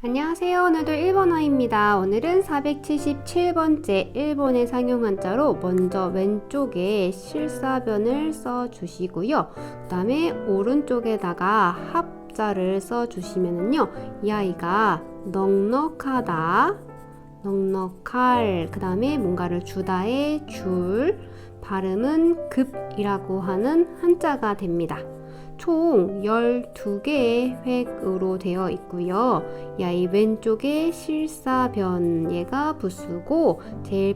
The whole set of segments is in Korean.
안녕하세요. 오늘도 일본어입니다. 오늘은 477번째 일본의 상용 한자로 먼저 왼쪽에 실사변을 써 주시고요. 그 다음에 오른쪽에다가 합자를 써 주시면은요. 이 아이가 넉넉하다, 넉넉할, 그 다음에 뭔가를 주다의 줄, 발음은 급이라고 하는 한자가 됩니다. 총 12개의 획으로 되어 있고요. 이 아이 왼쪽에 실사변 얘가 부수고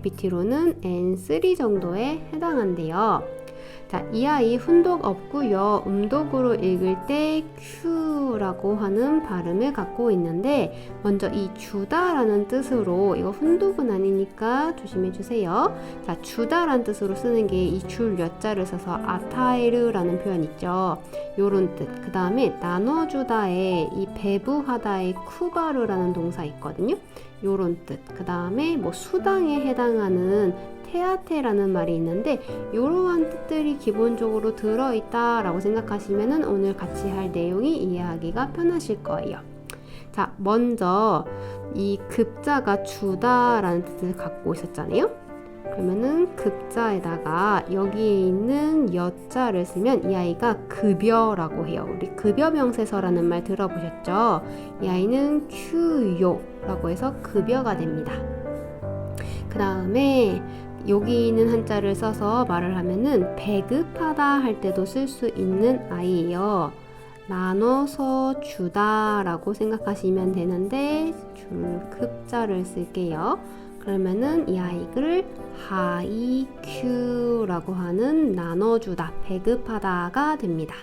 밑으로는 N3 정도에 해당한대요. 자, 이 아이 훈독 없고요. 음독으로 읽을 때 Q라고 하는 발음을 갖고 있는데 먼저 이 주다라는 뜻으로 이거 훈독은 아니니까 조심해 주세요. 자, 주다라는 뜻으로 쓰는 게 이 줄 여자를 써서 아타이르라는 표현 있죠. 요런 뜻. 그 다음에 나눠주다에 이 배부하다의 쿠바르라는 동사 있거든요. 요런 뜻. 그 다음에 뭐 수당에 해당하는 테아테라는 말이 있는데 이러한 뜻들이 기본적으로 들어있다 라고 생각하시면 오늘 같이 할 내용이 이해하기가 편하실 거예요. 자, 먼저 이 급자가 주다라는 뜻을 갖고 있었잖아요. 그러면은 급자에다가 여기에 있는 여자를 쓰면 이 아이가 급여라고 해요. 우리 급여 명세서라는 말 들어보셨죠? 이 아이는 큐요라고 해서 급여가 됩니다. 그 다음에 여기 있는 한자를 써서 말을 하면은 배급하다 할 때도 쓸 수 있는 아이예요. 나눠서 주다라고 생각하시면 되는데 줄급자를 쓸게요. 그러면은 이 아이를 하이큐라고 하는 나눠주다, 배급하다가 됩니다.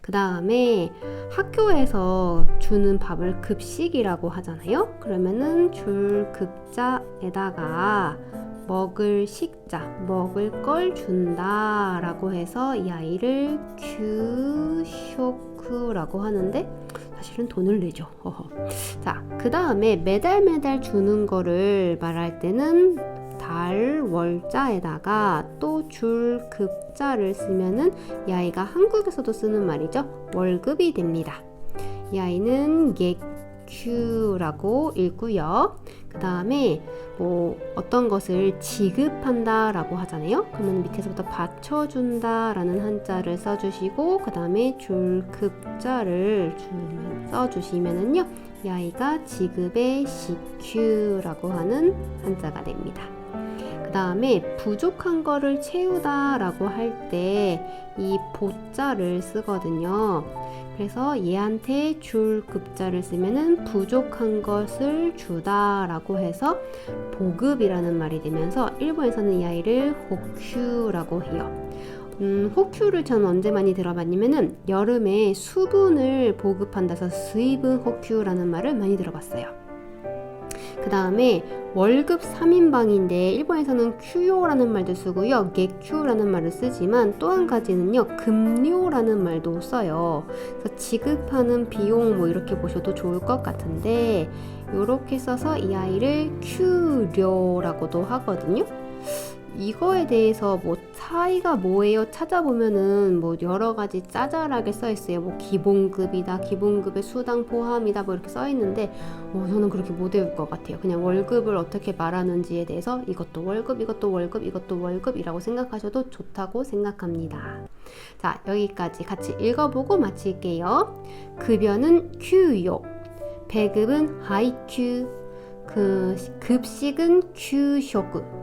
그 다음에 학교에서 주는 밥을 급식이라고 하잖아요. 그러면은 줄급자에다가 먹을 식자, 먹을 걸 준다 라고 해서 이 아이를 큐쇼크라고 하는데 사실은 돈을 내죠. 자, 그 다음에 매달 매달 주는 거를 말할 때는 달 월자에다가 또 줄 급자를 쓰면은 이 아이가 한국에서도 쓰는 말이죠. 월급이 됩니다. 이 아이는 객 큐라고 읽고요. 그 다음에 뭐 어떤 것을 지급한다 라고 하잖아요. 그러면 밑에서부터 받쳐준다 라는 한자를 써주시고 그 다음에 줄 급자를 써주시면은요. 이 아이가 지급의 CQ라고 하는 한자가 됩니다. 그 다음에 부족한 거를 채우다 라고 할 때 이 보자를 쓰거든요. 그래서 얘한테 줄 급자를 쓰면은 부족한 것을 주다 라고 해서 보급이라는 말이 되면서 일본에서는 이 아이를 호큐라고 해요. 음, 호큐를 저는 언제 많이 들어봤냐면은 여름에 수분을 보급한다서 수입은 호큐라는 말을 많이 들어봤어요. 그 다음에 월급 3인방인데 일본에서는 큐요라는 말도 쓰고요. 객큐라는 말을 쓰지만 또 한 가지는요. 금료라는 말도 써요. 그래서 지급하는 비용 뭐 이렇게 보셔도 좋을 것 같은데 이렇게 써서 이 아이를 큐료라고도 하거든요. 이거에 대해서 뭐 차이가 뭐예요? 찾아보면은 뭐 여러 가지 짜잘하게 써 있어요. 뭐 기본급이다, 기본급의 수당 포함이다, 뭐 이렇게 써 있는데, 어, 저는 그렇게 못 외울 것 같아요. 그냥 월급을 어떻게 말하는지에 대해서 이것도 월급, 이것도 월급, 이것도 월급이라고 생각하셔도 좋다고 생각합니다. 자, 여기까지 같이 읽어보고 마칠게요. 급여는 큐요, 배급은 하이큐, 그 급식은 큐쇼급.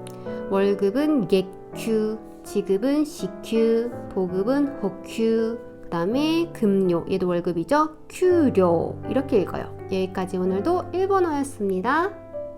월급은 객큐, 지급은 CQ, 보급은 호큐, 그 다음에 금료, 얘도 월급이죠? 큐료. 이렇게 읽어요. 여기까지 오늘도 일본어였습니다.